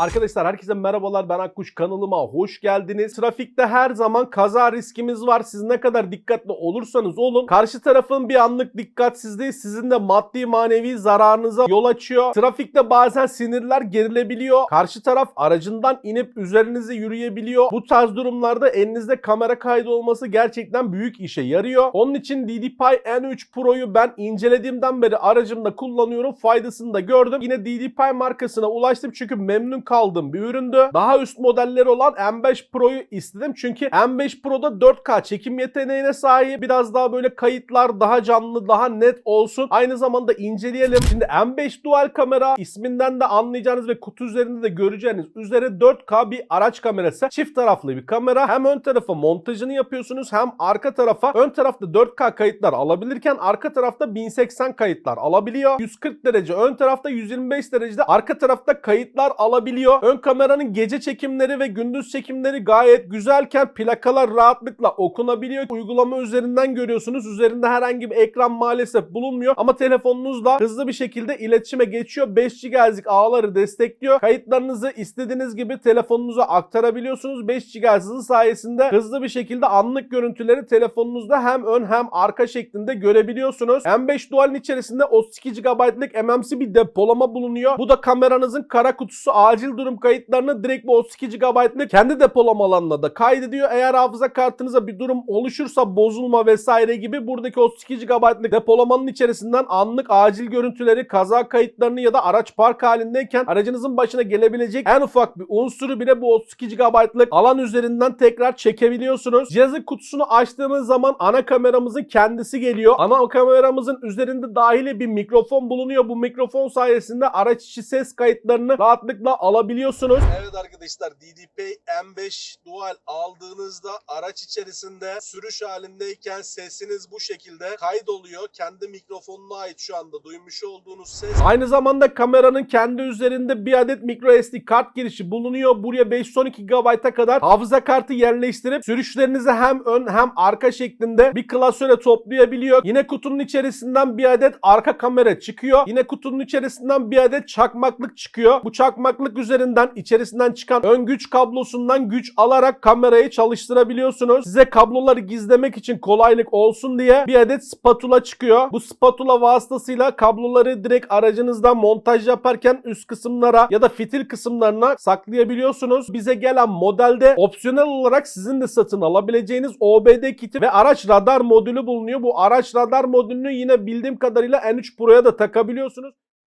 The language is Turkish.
Arkadaşlar herkese merhabalar ben Akkuş kanalıma hoş geldiniz. Trafikte her zaman kaza riskimiz var. Siz ne kadar dikkatli olursanız olun. Karşı tarafın bir anlık dikkatsizliği sizin de maddi manevi zararınıza yol açıyor. Trafikte bazen sinirler gerilebiliyor. Karşı taraf aracından inip üzerinize yürüyebiliyor. Bu tarz durumlarda elinizde kamera kaydı olması gerçekten büyük işe yarıyor. Onun için DDPi N3 Pro'yu ben incelediğimden beri aracımda kullanıyorum. Faydasını da gördüm. Yine DDPi markasına ulaştım çünkü memnun kaldığım bir üründü. Daha üst modelleri olan M5 Pro'yu istedim. Çünkü M5 Pro'da 4K çekim yeteneğine sahip. Biraz daha böyle kayıtlar daha canlı, daha net olsun. Aynı zamanda inceleyelim. Şimdi M5 dual kamera isminden de anlayacağınız ve kutu üzerinde de göreceğiniz üzere 4K bir araç kamerası. Çift taraflı bir kamera. Hem ön tarafa montajını yapıyorsunuz hem arka tarafa. Ön tarafta 4K kayıtlar alabilirken arka tarafta 1080 kayıtlar alabiliyor. 140 derece ön tarafta 125 derecede arka tarafta kayıtlar alabiliyor. Ön kameranın gece çekimleri ve gündüz çekimleri gayet güzelken plakalar rahatlıkla okunabiliyor. Uygulama üzerinden görüyorsunuz. Üzerinde herhangi bir ekran maalesef bulunmuyor ama telefonunuzla hızlı bir şekilde iletişime geçiyor. 5 GHz'lik ağları destekliyor. Kayıtlarınızı istediğiniz gibi telefonunuza aktarabiliyorsunuz. 5 GHz hızı sayesinde hızlı bir şekilde anlık görüntüleri telefonunuzda hem ön hem arka şeklinde görebiliyorsunuz. M5 Dual'in içerisinde 32 GB'lık MMC bir depolama bulunuyor. Bu da kameranızın kara kutusu acil durum kayıtlarını direkt bu 32 GB'lık kendi depolama alanına da kaydediyor. Eğer hafıza kartınıza bir durum oluşursa bozulma vesaire gibi buradaki 32 GB'lık depolamanın içerisinden anlık acil görüntüleri, kaza kayıtlarını ya da araç park halindeyken aracınızın başına gelebilecek en ufak bir unsuru bile bu 32 GB'lık alan üzerinden tekrar çekebiliyorsunuz. Cihazın kutusunu açtığımız zaman ana kameramızın kendisi geliyor. Ana kameramızın üzerinde dahili bir mikrofon bulunuyor. Bu mikrofon sayesinde araç içi ses kayıtlarını rahatlıkla alabiliyorsunuz. Evet arkadaşlar DDP M5 Dual aldığınızda araç içerisinde sürüş halindeyken sesiniz bu şekilde kaydoluyor. Kendi mikrofonuna ait şu anda duymuş olduğunuz ses. Aynı zamanda kameranın kendi üzerinde bir adet micro SD kart girişi bulunuyor. Buraya 512 GB'a kadar hafıza kartı yerleştirip sürüşlerinizi hem ön hem arka şeklinde bir klasöre toplayabiliyor. Yine kutunun içerisinden bir adet arka kamera çıkıyor. Yine kutunun içerisinden bir adet çakmaklık çıkıyor. Bu çakmaklık üzerinden içerisinden çıkan ön güç kablosundan güç alarak kamerayı çalıştırabiliyorsunuz. Size kabloları gizlemek için kolaylık olsun diye bir adet spatula çıkıyor. Bu spatula vasıtasıyla kabloları direkt aracınızdan montaj yaparken üst kısımlara ya da fitil kısımlarına saklayabiliyorsunuz. Bize gelen modelde opsiyonel olarak sizin de satın alabileceğiniz OBD kiti ve araç radar modülü bulunuyor. Bu araç radar modülünü yine bildiğim kadarıyla N3 Pro'ya da takabiliyorsunuz.